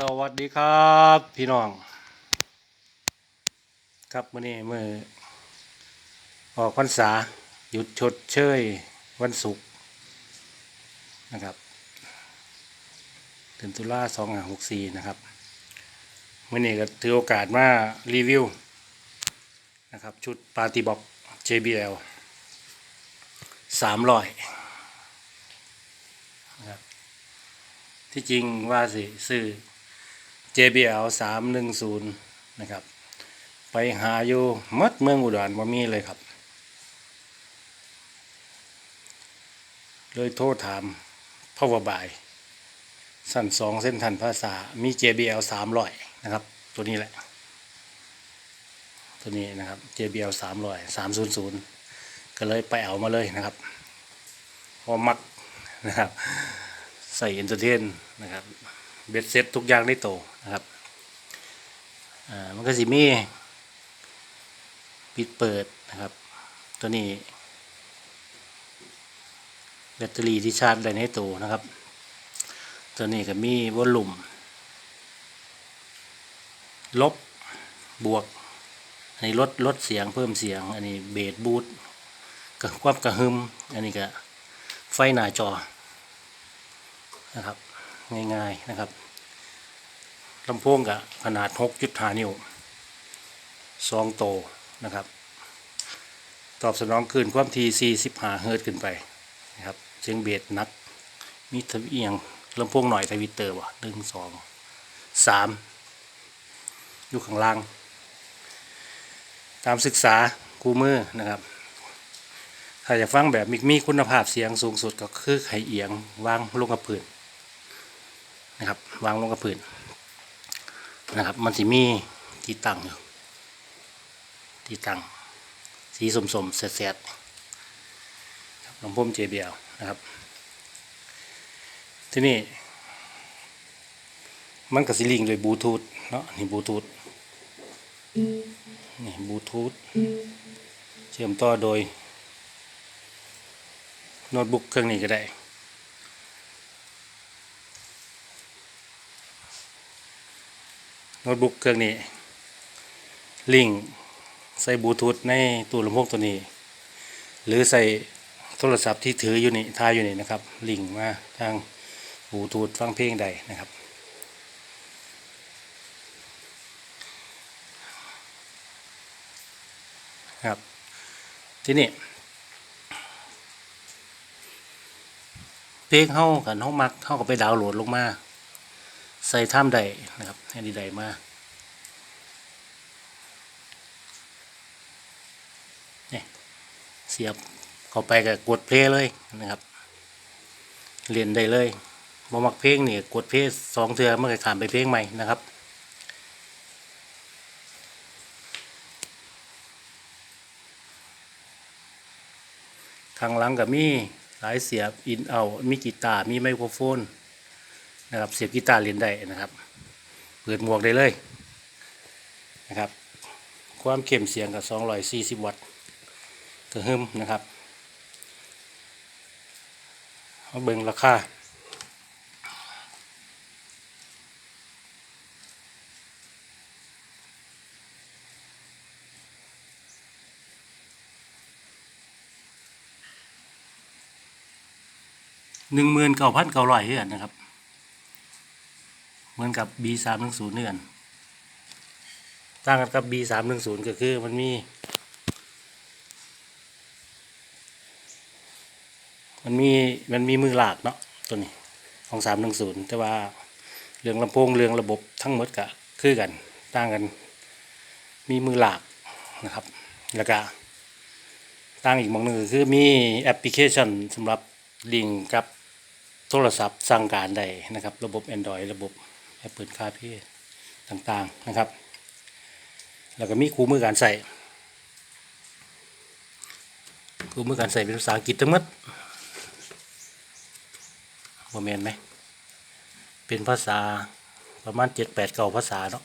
สวัสดีครับพี่น้อง ครับมื่อนี้มือออกพรรษาหยุดชดเชยวันศุกร์นะครับเดือนตุลาสองหกสี่นะครับมื่อนี้ก็ถือโอกาสมารีวิวนะครับชุดปาร์ตี้บ็อก JBL สามร้อยนะครับที่จริงว่าสิซื้อ JBL สามหนึ่งศูนย์นะครับ ไปหาอยู่มัดเมืองอุดรว่มีเลยครับ เลยโทษถามพ่อวบาย สั้นสองเส้นทันภาษา มี JBL สามร้อยนะครับ ตัวนี้แหละ ตัวนี้นะครับ JBL สามร้อยสามศูนย์ศูนย์ก็เลยไปเอามาเลยนะครับพอมักนะครับ ใส่เอนเตอร์เทนนะครับ เบ็ดเซ็ตทุกอย่างได้โตนะครับอ่ามันก็สิมีปิดเปิดนะครับ ตัวนี้ แบตเตอรี่ที่ชาร์จได้ในตัวนะครับ ตัวนี้ก็มีวอลลุ่ม ลบบวกอันนี้ลดลดเสียงเพิ่มเสียง อันนี้เบสบูทกับความกระหึมอันนี้ก็ไฟหน้าจอนะครับ ง่ายๆนะครับลำโพงกับขนาด6.5นิ้วสองโตนะครับ ตอบสนองคืนความถี่45เฮิรตซ์ขึ้นไปนะครับเสียงเบสนักมีทวีเอียงลำโพงหน่อยทวิตเตอร์วะหนึ่งสองสามอยู่ข้างล่าง ตามศึกษาคูมือนะครับ ถ้าจะฟังแบบมีมีคุณภาพเสียงสูงสุดก็คือไขเอียงวางลงกับพื้น นะครับ วางลงกับพื้นนะครับ มันสิมีที่ตั้งอยู่ที่ตั้งสีสมสมแสดๆลำโพง JBL นะครับ ที่นี่ มันกับสิลิงโดยบลูทูธเนาะนี่บลูทูธนี่บลูทูธเชื่อมต่อโดยโน้ตบุ๊กเครื่องนี้ก็ได้ โน้ตบุ๊กเครื่องนี้ ลิงก์ใส่บลูทูธในตู้ลำโพงตัวนี้ หรือใส่โทรศัพท์ที่ถืออยู่นี่ทายอยู่นี่นะครับ ลิงก์มาทางบลูทูธฟังเพลงใดนะครับ ครับที่นี่เพลงเฮากันเฮามักเฮาก็ไปดาวน์โหลดลงมา ใส่ท่ามใดนะครับให้ดีใดมาเนี่ยเสียบเข้าไปก็กดเพลย์เลยนะครับเรียนได้เลยบ่มักเพลงนี่กดเพลย์สองเทื่อมันก็ขามไปเพลงใหม่นะครับข้างหลังก็มีหลายเสียบอินเอา มีกีตาร์มีไมโครโฟน นะครับเสียบกีตาร์เล่นได้นะครับ เปิดหมวกได้เลยนะครับ ความเข้มเสียงกับ 240 วัตต์กระหึ่มนะครับเอาเบิ่งราคาหนึ่งหมื่นเก้าพันเก้าร้อยเฮือนนะครับ เหมือนกับ B สามหนึ่งศูนย์เฮือนต่างกันกับ B สามหนึ่งศูนย์ก็คือมันมี มันมี มันมีมือหลากเนาะตัวนี้ของสามหนึ่งศูนย์แต่ว่าเรื่องลำโพงเรื่องระบบทั้งหมดก็คือกันต่างกัน มีมือหลากนะครับ แล้วก็ต่างอีกมองหนึ่งคือมีแอปพลิเคชันสำหรับลิงก์กับโทรศัพท์สั่งการได้นะครับ ระบบ Android ระบบ Apple CarPlay ต่างๆนะครับ แล้วก็มีคู่มือการใส่คู่มือการใส่เป็นภาษาอังกฤษทั้งหมดว่าแมนไหมเป็นภาษาประมาณเจ็ดแปดเก้าภาษาเนาะ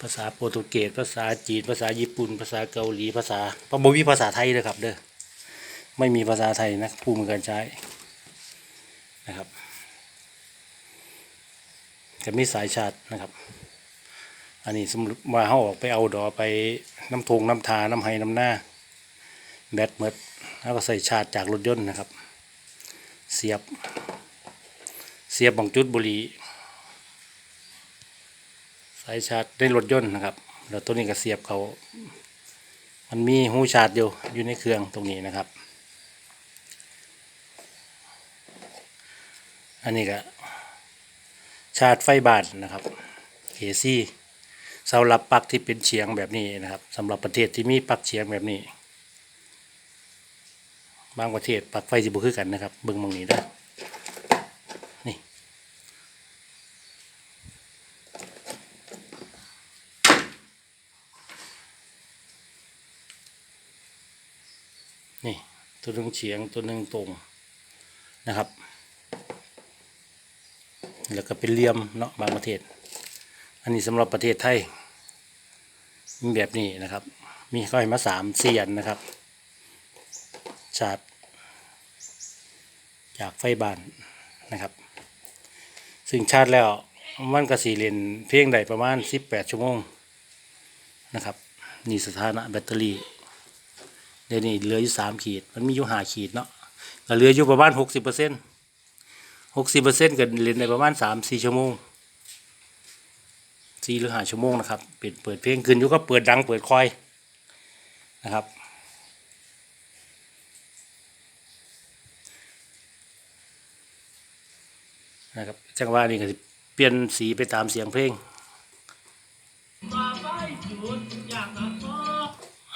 ภาษาโปรตุเกสภาษาจีนภาษาญี่ปุ่น ภาษาเกาหลีภาษาพระบวีภาษาไทยเลยครับเด้อไม่มีภาษาไทยนะคู่มือการใช้นะครับ ก็มีสายชาร์จนะครับ อันนี้สมมติว่าเขาออกไปเอาดอไปน้ำทงน้ำทาน้ำไห้น้ำหน้า แบตเมดแล้วก็ใส่ชาร์จจากรถยนต์นะครับ เสียบ เสียบบังจุดบุหรีสายชาร์จในรถยนต์นะครับแล้วตัวนี้ก็เสียบเขามันมีหูชาร์จอยู่อยู่ในเครื่องตรงนี้นะครับ อันนี้ก็ ชาร์จไฟบ้านนะครับ AC สำหรับปลั๊กที่เป็นเฉียงแบบนี้นะครับสำหรับประเทศที่มีปลั๊กเฉียงแบบนี้ บางประเทศปลั๊กไฟจะบุคือกันนะครับเบิ่งมองนี้นะนี่นี่ตัวหนึ่งเฉียงตัวหนึ่งตรงนะครับ แล้วก็เป็นเหลี่ยมเนาะบางประเทศ อันนี้สำหรับประเทศไทยมีแบบนี้นะครับ มีค่อยมาสามเสียนนะครับชาร์จจากไฟบ้านนะครับ ซึ่งชาร์จแล้วมันก็สีเลนเพียงใดประมาณ 18 ชั่วโมงนะครับนี่สถานะแบตเตอรี่เดี๋ยวนี้เหลืออยู่สามขีด มันมีอยู่หาขีดเนาะก็เหลืออยู่ประมาณ 60%เปอร์เซ็นต์ หกสิบเปอร์เซ็นต์ก็เล่นในประมาณสามสี่ชั่วโมงสี่หรือห้าชั่วโมงนะครับเปิดเปิดเพลงขึ้นอยู่ก็เปิดดังเปิดคอยนะครับนะครับจังหวะนี้ก็เปลี่ยนสีไปตามเสียงเพลง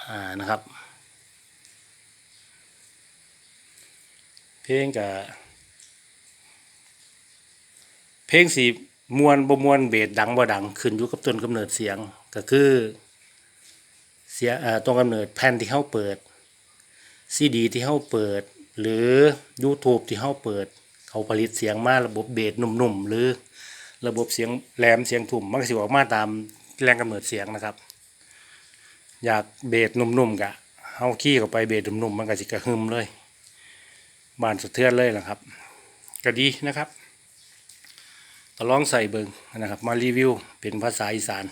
อ่านะครับ เพลงกับ เพลงสีมวนบ่มวนเบสดังบ่ดัง ขึ้นอยู่กับต้นกำเนิดเสียงก็คือเสียเอ่อต้นกำเนิดแผ่นที่เฮาเปิดซีดีที่เฮาเปิด หรือ YouTube ที่เฮาเปิด เขาผลิตเสียงมาระบบเบสหนุ่มๆหรือระบบเสียงแหลมเสียงทุ่มมันก็สิออกมาตามแรงกำเนิดเสียงนะครับ อยากเบสหนุ่มๆกะเฮาขี้เข้าไปเบสหนุ่มๆมันก็สิกระหึมเลยบานสะเทือนเลยนะครับ ก็ดีนะครับ ก็ลองใส่เบิงนะครับ มารีวิวเป็นภาษาอีสาน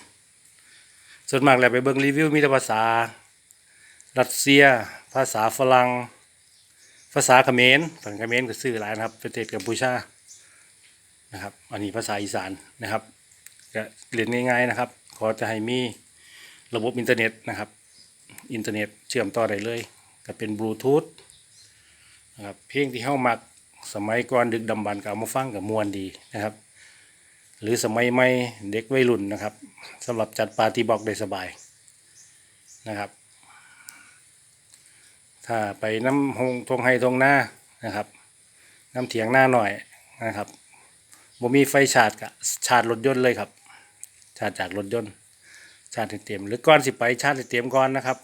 ส่วนมากแล้วไปเบิงรีวิวมีแต่ภาษา รัสเซีย ภาษาฝรั่งภาษาเขมรฝั่งเขมรก็ซื้อหลายนะครับ ประเทศกัมพูชานะครับ อันนี้ภาษาอีสานนะครับก็เรียนง่ายๆนะครับ ขอจะให้มีระบบอินเทอร์เน็ตนะครับ อินเทอร์เน็ตเชื่อมต่อได้เลยก็เป็นบลูทูธนะครับเพลงที่เข้ามักสมัยก่อนดึกดำบรรพ์ก็เอามาฟังกับมวนดีนะครับ หรือสมัยใหม่เด็กวัยรุ่นนะครับสำหรับจัดปาร์ตี้บ็อกได้สบายนะครับ ถ้าไปน้ำหงทงไฮทงหน้านะครับน้ำเถียงหน้าหน่อยนะครับบ่มีไฟชาร์จกะชาร์จรถยนต์เลยครับ ชาร์จจากรถยนต์ ชาร์จเต็มหรือก่อนสิไปชาร์จเต็มก่อนนะครับ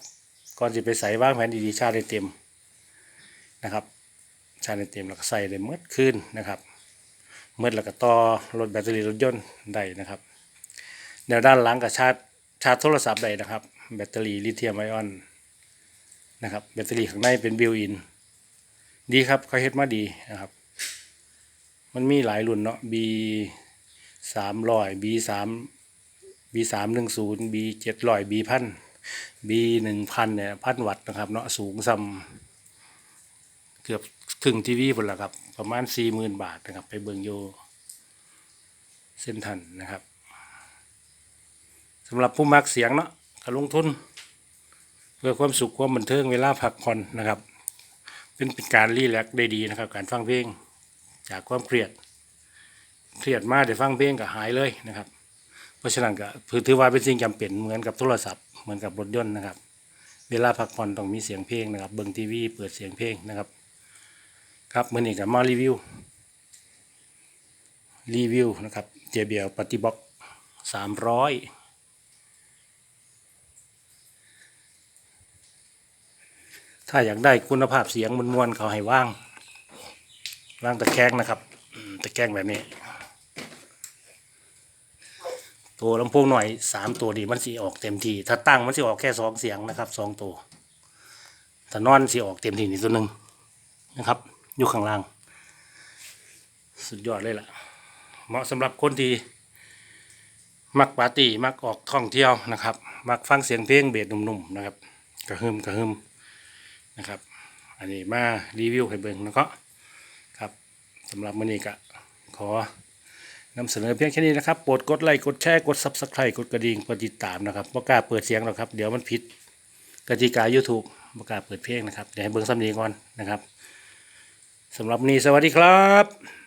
ก่อนสิไปใส่วางแผนดีๆชาร์จเต็มนะครับ ชาร์จเต็มแล้วก็ใส่ได้เมื่อคืนนะครับ เมื่อแล้วก็ต่อรถแบตเตอรี่รถยนต์ได้นะครับ แนวด้านหลังก็ชาร์จชาร์จโทรศัพท์ได้นะครับ แบตเตอรี่ลิเธียมไอออนนะครับแบตเตอรี่ข้างในเป็นบิวอิน ดีครับเขาเฮ็ดมาดีนะครับ มันมีหลายรุ่นเนาะ B สามร้อย B สาม B สามหนึ่งศูนย์ B เจ็ดร้อย B พัน B หนึ่งพันเนี่ยพันวัตต์นะครับเนาะสูงซ้ำ เกือบครึ่งทีวีพุ่นละครับ ประมาณสี่หมื่นบาทนะครับ ไปเบิงโยเส้นทันนะครับสำหรับผู้มักเสียงเนาะก็ลงทุน เพื่อความสุขความบันเทิงเวลาพักผ่อนนะครับ เป็นเป็นการรีแลกซ์ได้ดีนะครับ การฟังเพลงจากความเครียด เครียดมากแต่ฟังเพลงก็หายเลยนะครับ เพราะฉะนั้นก็ถือว่าเป็นสิ่งจำเป็นเหมือนกับโทรศัพท์เหมือนกับรถยนต์นะครับ เวลาพักผ่อนต้องมีเสียงเพลงนะครับ เบิ่งทีวีเปิดเสียงเพลงนะครับ ครับมือนี้ก็มารีวิว รีวิวนะครับเจเบียปฏิบ็อกสามร้อยถ้าอยากได้คุณภาพเสียงมวลๆเขาให้ว่าง ว่างตะแคงนะครับ ตะแคงแบบนี้ ตัวลำโพงหน่อยสามตัวดีมันสีออกเต็มที ถ้าตั้งมันสีออกแค่สองเสียงนะครับสองตัว ถ้านอนสีออกเต็มทีนี่ตัวหนึ่งนะครับ อยู่ข้างล่าง สุดยอดเลยล่ะ เหมาะสำหรับคนที่มักปาร์ตี้มักออกท่องเที่ยวนะครับ มักฟังเสียงเพลงเบสหนุ่มๆนะครับกระหึมกระหึมนะครับ อันนี้มารีวิวให้เบิ่งแล้วก็ครับสำหรับมื้อนี้ก็ขอนำเสนอเพียงแค่นี้นะครับโปรดกดไลค์กดแชร์กด Subscribe กดกระดิ่งกดติดตามนะครับบ่กล้าเปิดเสียงหรอกครับ เดี๋ยวมันผิดกติกา YouTube บ่กล้าเปิดเพลงนะครับเดี๋ยวให้เบิ่งซ้ำนี้ก่อนนะครับ สำหรับนี้สวัสดีครับ